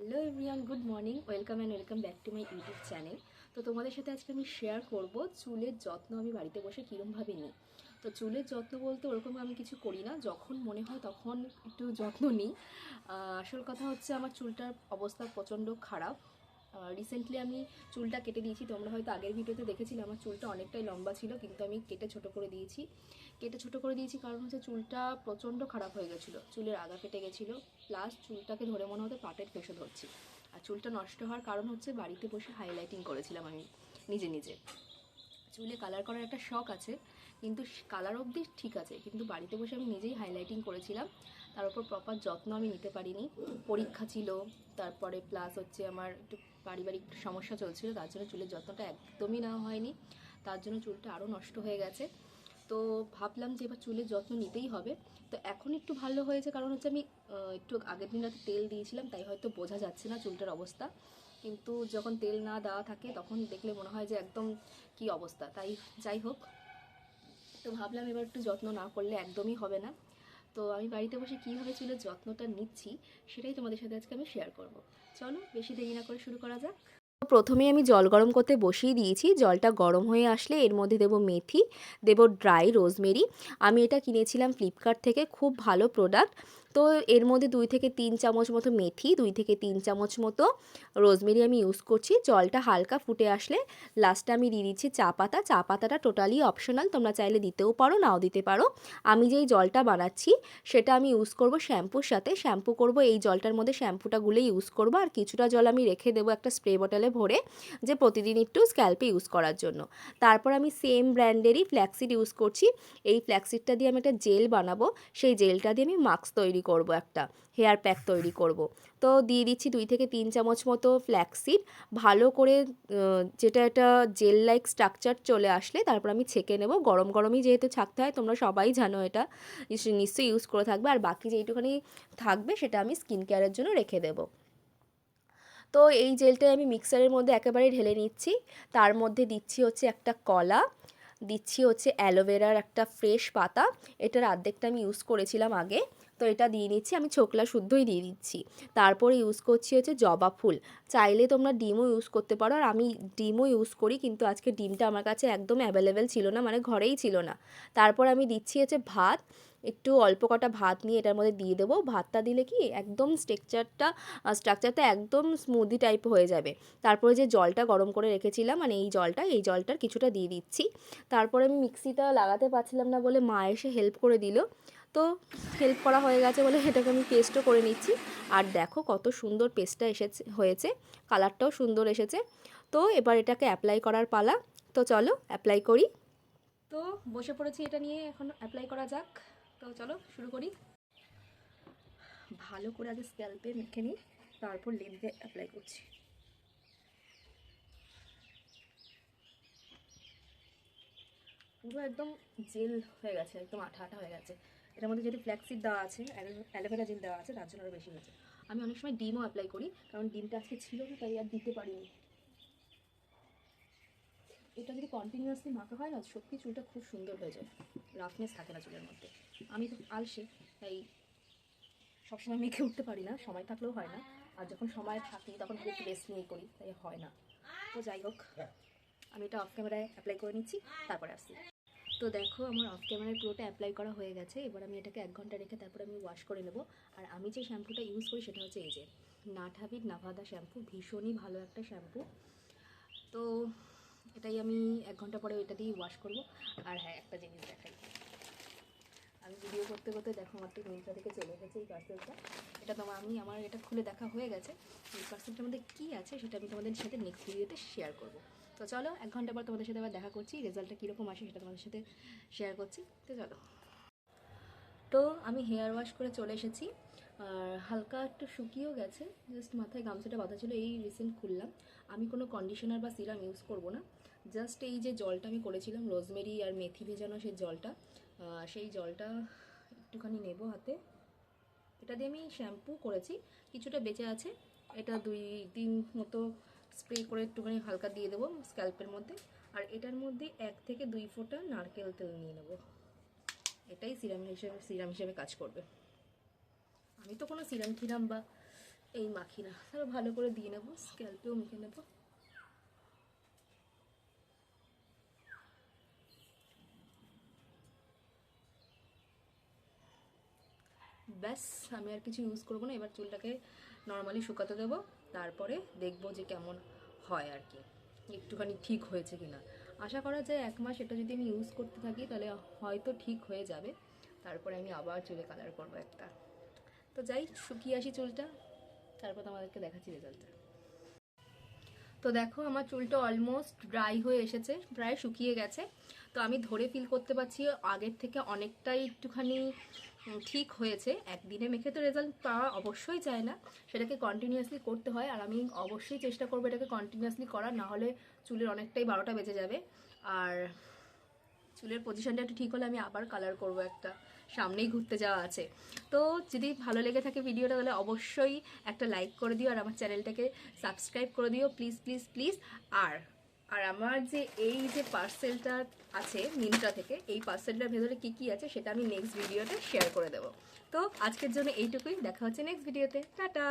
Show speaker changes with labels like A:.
A: Hello everyone good morning welcome and welcome back to my YouTube channel তো তোমাদের সাথে আজকে আমি শেয়ার করব চুলের যত্ন আমি বাড়িতে বসে কীরমভাবে নিই। তো চুলের যত্ন বলতে ওরকম আমি কিছু করি না, যখন মনে হয় তখন একটু যত্ন নিই। আসল কথা হচ্ছে আমার চুলটার অবস্থা প্রচণ্ড খারাপ। রিসেন্টলি আমি চুলটা কেটে দিয়েছি, তোমরা হয়তো আগের ভিডিওতে দেখেছিলে, আমার চুলটা অনেকটাই লম্বা ছিল, কিন্তু আমি কেটে ছোট করে দিয়েছি। কেটে ছোট করে দিয়েছি, কারণ হচ্ছে চুলটা প্রচণ্ড খারাপ হয়ে গেছিল। চুলের আগা কেটে গেছিল প্লাস চুলটাকে ধরে মনে হতো পাটের ফেসে ধরছি। আর চুলটা নষ্ট হওয়ার কারণ হচ্ছে বাড়িতে বসে হাইলাইটিং করেছিলাম আমি নিজে নিজে। চুলে কালার করার একটা শখ আছে, কিন্তু কালার অবধি ঠিক আছে, কিন্তু বাড়িতে বসে আমি নিজেই হাইলাইটিং করেছিলাম। তার উপর প্রপার যত্ন আমি নিতে পারিনি। পরীক্ষা ছিল, তারপরে প্লাস হচ্ছে আমার একটু পারিবারিক সমস্যা চলছিল, তার জন্য চুলের যত্নটা একদমই নেওয়া হয়নি। তার জন্য চুলটা আরও নষ্ট হয়ে গেছে। তো ভাবলাম যে এবার চুলের যত্ন নিতেই হবে। তো এখন একটু ভালো হয়েছে কারণ হচ্ছে আমি একটু আগের দিন রাতে তেল দিয়েছিলাম, তাই হয়তো বোঝা যাচ্ছে না চুলটার অবস্থা। কিন্তু যখন তেল না দেওয়া থাকে তখন দেখলে মনে হয় যে একদম কি অবস্থা। তাই যাই হোক, তো ভাবলাম এবার একটু যত্ন না করলে একদমই হবে না। তো আমি বাড়িতে বসে কীভাবে চুলের যত্নটা নিচ্ছি সেটাই তোমাদের সাথে আজকে আমি শেয়ার করব। চলো, বেশি দেরি না করে শুরু করা যাক। প্রথমে আমি জল গরম করতে বসিয়ে দিয়েছি। জলটা গরম হয়ে আসলে এর মধ্যে দেব মেথি, দেব ড্রাই রোজমেরি। আমি এটা কিনেছিলাম ফ্লিপকার্ট থেকে, খুব ভালো প্রোডাক্ট তো এর মধ্যে দুই থেকে তিন চামচ মতো মেথি, দুই থেকে তিন চামচ মতো রোজমেরি আমি ইউজ করছি। জলটা হালকা ফুটে আসলে লাস্টে আমি দিয়ে দিচ্ছি চা পাতা। চা পাতাটা টোটালি অপশনাল তোমরা চাইলে দিতেও পারো, নাও দিতে পারো। আমি যেই জলটা বানাচ্ছি, সেটা আমি ইউজ করব শ্যাম্পুর সাথে। শ্যাম্পু করব, এই জলটার মধ্যে শ্যাম্পুটা গুলে ইউজ করব। আর কিছুটা জল আমি রেখে দেবো একটা স্প্রে বটলে ভরে যে প্রতিদিন একটু স্ক্যাল্পে ইউজ করার জন্য। তারপর আমি সেম ব্র্যান্ডেরই ফ্ল্যাক্সিড ইউজ করছি। এই ফ্ল্যাক্সিডটা দিয়ে আমি একটা জেল বানাবো। সেই জেলটা দিয়ে আমি মাস্ক তৈরি করব একটা হেয়ার প্যাক তৈরি করব। তো দিয়ে দিচ্ছি দুই থেকে তিন চামচ মতো ফ্ল্যাক্সিড ভালো করে যেটা একটা জেল লাইক স্ট্রাকচার চলে আসলে তারপর আমি ছেঁকে নেব। গরম গরমই যেহেতু ছাকতে হয়, তোমরা সবাই জানো এটা। নিশ্চয়ই ইউজ করে থাকবে। আর বাকি যেইটুখানি থাকবে, সেটা আমি স্কিন কেয়ারের জন্য রেখে দেবো। তো এই জেলটাই আমি মিক্সারের মধ্যে একেবারে ঢেলে নিচ্ছি। তার মধ্যে দিচ্ছি হচ্ছে একটা কলা, দিচ্ছি হচ্ছে অ্যালোভেরার একটা ফ্রেশ পাতা। এটার অর্ধেকটা আমি ইউজ করেছিলাম আগে। তো এটা দিয়ে নিচ্ছি আমি ছোকলা শুদ্ধই দিয়ে দিচ্ছি। তারপরে ইউজ করছি হচ্ছে জবা ফুল। চাইলে তোমরা ডিমও ইউজ করতে পারো, আর আমি ডিমও ইউজ করি, কিন্তু আজকে ডিমটা আমার কাছে একদম অ্যাভেলেবেল ছিল না মানে ঘরেই ছিল না। তারপর আমি দিচ্ছি হচ্ছে ভাত, একটু অল্প কটা ভাত নিয়ে এটার মধ্যে দিয়ে দেবো। ভাতটা দিলে কি একদম স্ট্রাকচারটা স্ট্রাকচারটা একদম স্মুদি টাইপ হয়ে যাবে। তারপরে যে জলটা গরম করে রেখেছিলাম মানে এই জলটা, এই জলটার কিছুটা দিয়ে দিচ্ছি। তারপরে আমি মিক্সিটা লাগাতে পারছিলাম না বলে মা এসে হেল্প করে দিল। তো হেল্প করা হয়ে গেছে বলে এটাকে আমি পেস্টও করে নিচ্ছি। আর দেখো কত সুন্দর পেস্টটা এসেছে, হয়েছে। কালারটাও সুন্দর এসেছে। তো এবার এটাকে অ্যাপ্লাই করার পালা। তো চলো অ্যাপ্লাই করি। তো বসে পড়েছি এটা নিয়ে, এখন অ্যাপ্লাই করা যাক। তো চলো শুরু করি। ভালো করে আগে স্ক্যাল্পে মেখে নিই, তারপর লেন্সে অ্যাপ্লাই করছি। পুরো একদম জেল হয়ে গেছে, একদম আঠা আঠা হয়ে গেছে। এটার মধ্যে যেহেতু ফ্ল্যাক্সিড দেওয়া আছে অ্যালোভেরা জেল দেওয়া আছে, তার জন্য আরও বেশি হয়েছে। আমি অনেক সময় ডিমও অ্যাপ্লাই করি, কারণ ডিমটা আজকে ছিল না তাই আর দিতে পারিনি। এটা যদি কন্টিনিউয়াসলি মাখা হয় না, সত্যি চুলটা খুব সুন্দর হয়ে যায়। রাফনেস থাকে না চুলের মধ্যে। আমি তো আলসে, তাই সবসময় মেখে উঠতে পারি না, সময় থাকলেও হয় না। আর যখন সময় থাকি, তখন একটু রেস্ট নিয়ে করি, তাই হয় না। তো যাই হোক, আমি এটা অফ ক্যামেরায় অ্যাপ্লাই করে নিচ্ছি, তারপরে আসছি। তো দেখো, আমার অফ ক্যামেরায় পুরোটা অ্যাপ্লাই করা হয়ে গেছে। এবার আমি এটাকে এক ঘণ্টা রেখে তারপরে আমি ওয়াশ করে নেব। আর আমি যে শ্যাম্পুটা ইউজ করি সেটা হচ্ছে এই যে নাঠাবিট নাভাদা শ্যাম্পু ভীষণই ভালো একটা শ্যাম্পু তো এটাই আমি এক ঘণ্টা পরে এটা দিয়ে ওয়াশ করব। আর হ্যাঁ একটা জিনিস দেখাই। আমি ভিডিও করতে করতে দেখো, আমার তো মিন্ত্রা থেকে চলে এসেছে এই পার্সেলটা এটা তোমার আমি আমার এটা খুলে দেখা হয়ে গেছে। এই পার্সেলটার মধ্যে কী আছে সেটা আমি তোমাদের সাথে নেক্সট ভিডিওতে শেয়ার করব। তো চলো, এক ঘণ্টা পর তোমাদের সাথে আবার দেখা করছি রেজাল্টটা কীরকম আসে সেটা তোমাদের সাথে শেয়ার করছি। তো চলো। তো আমি হেয়ার ওয়াশ করে চলে এসেছি, আর হালকা একটু শুকিয়েও গেছে জাস্ট মাথায় গামছাটা বাঁধা ছিল, এই রিসেন্ট খুললাম। আমি কোনো কন্ডিশনার বা সিরাম ইউজ করব না জাস্ট এই যে জলটা আমি করেছিলাম রোজমেরি আর মেথি ভেজানো সেই জলটা সেই জলটা একটুখানি নেব হাতে। এটা দিয়ে আমি শ্যাম্পু করেছি, কিছুটা বেঁচে আছে, এটা দুই দিন মতো স্প্রে করে একটুখানি হালকা দিয়ে দেবো স্ক্যাল্পের মধ্যে। আর এটার মধ্যে এক থেকে দুই ফোঁটা নারকেল তেল নিয়ে নেব। এটাই সিরাম হিসেবে সিরাম হিসেবে কাজ করবে। আমি তো কোনো সিরাম টিরাম বা এই মাখি না। তাহলে ভালো করে দিয়ে নেব, স্ক্যাল্পেও মেখে নেব। ব্যাস, আমি আর কিছু ইউজ করব না। এবার চুলটাকে নর্মালি শুকাতে দেবো। তারপরে দেখব যে কেমন হয় আর কি। একটুখানি ঠিক হয়েছে কিনা। আশা করা যায় এক মাস এটা যদি আমি ইউজ করতে থাকি, তাহলে হয়তো ঠিক হয়ে যাবে। তারপরে আমি আবার চুলে কালার করব একটা। তো যাই, শুকিয়ে আসি চুলটা। তারপর তোমাদেরকে দেখাচ্ছি রেজাল্টটা তো দেখো, আমার চুলটা অলমোস্ট ড্রাই হয়ে এসেছে, প্রায় শুকিয়ে গেছে। তো আমি ধরে ফিল করতে পারছি, আগের থেকে অনেকটাই একটুখানি ঠিক হয়েছে। একদিনে মেখে তো রেজাল্ট পাওয়া অবশ্যই চায় না। সেটাকে কন্টিনিউয়াসলি করতে হয়, আর আমি অবশ্যই চেষ্টা করব এটাকে কন্টিনিউয়াসলি করার না হলে চুলের অনেকটাই বারোটা বেজে যাবে। আর চুলের পজিশনটা একটু ঠিক হলে আমি আবার কালার করব একটা। সামনেই ঘুরতে যাওয়া আছে। তো যদি ভালো লেগে থাকে ভিডিওটা তাহলে অবশ্যই একটা লাইক করে দিও আর আমার চ্যানেলটাকে সাবস্ক্রাইব করে দিও। প্লিজ প্লিজ প্লিজ আর আর আমার যে এই যে পার্সেলটা আছে মিন্ত্রা থেকে, এই পার্সেলটার ভেতরে কি কি আছে সেটা আমি নেক্সট ভিডিওতে শেয়ার করে দেবো। তো আজকের জন্য এইটুকুই। দেখা হচ্ছে নেক্সট ভিডিওতে টাটা!